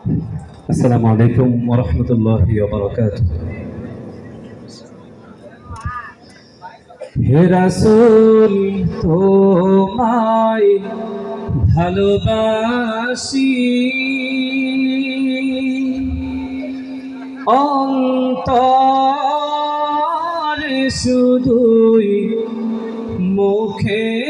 আসসালামু আলাইকুম ওরহমতুল্লাহি ওবরাকাতুহ হে রাসূল তোমায় ভালোবাসি অন্তরে শুধুই মুখে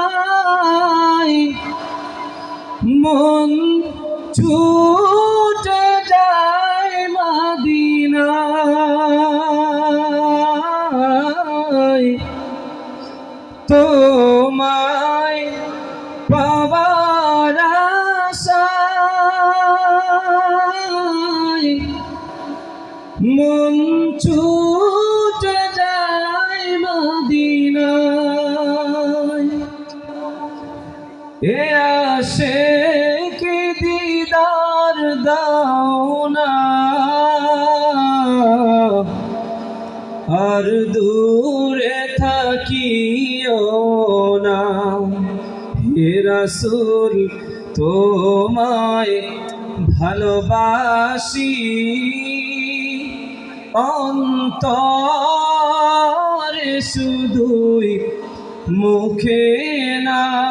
আশায় মন ছুটে যায় মদিনায়। তোমায় পাবার আশায় মন ছুটে কি দিদার দাও না আর দূরে থাকিও না। হে রাসূল, তোমায় ভালোবাসি। অন্তরে শুধুই মুখে না।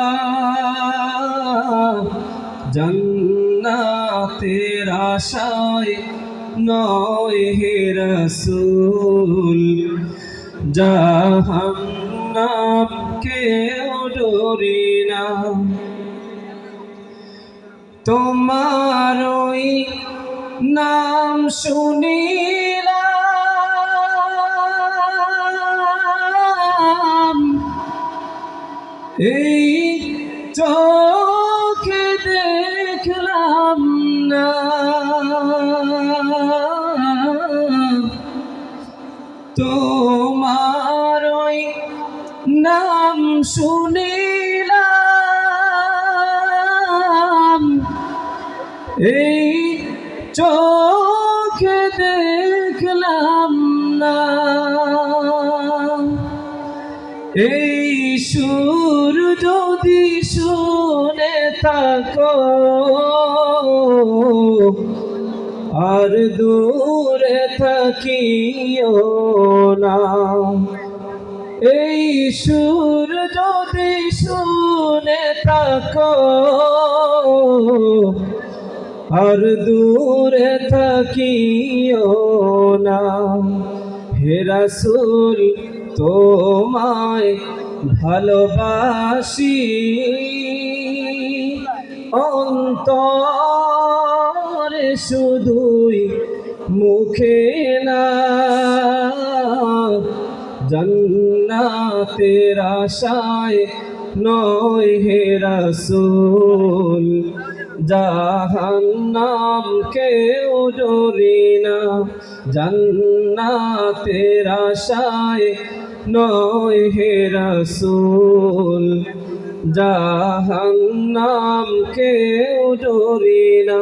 জন্নাতের আশায় নয় হে রসুল জাহান্নাম কেউ ডরি না। তোমার নাম শুনিলাম। এই তোমার নাম শুনিলাম। এই চোখে দেখলাম না। এই সুর যদি শুনে থাকো আর দূরে থাকিও না। এই সুর যদি শুনে থাকো, আর দূরে থাকিও না। হে রাসূল, তোমায় ভালোবাসি। অন্তরে শুধুই মুখে না, জন্নাতের আশায় নয় হে রাসূল, জাহান্নাম কেউ ডরি না, জান্নাতের আশায় নয় হে রাসূল, জাহান্নাম কেউ ডরি না।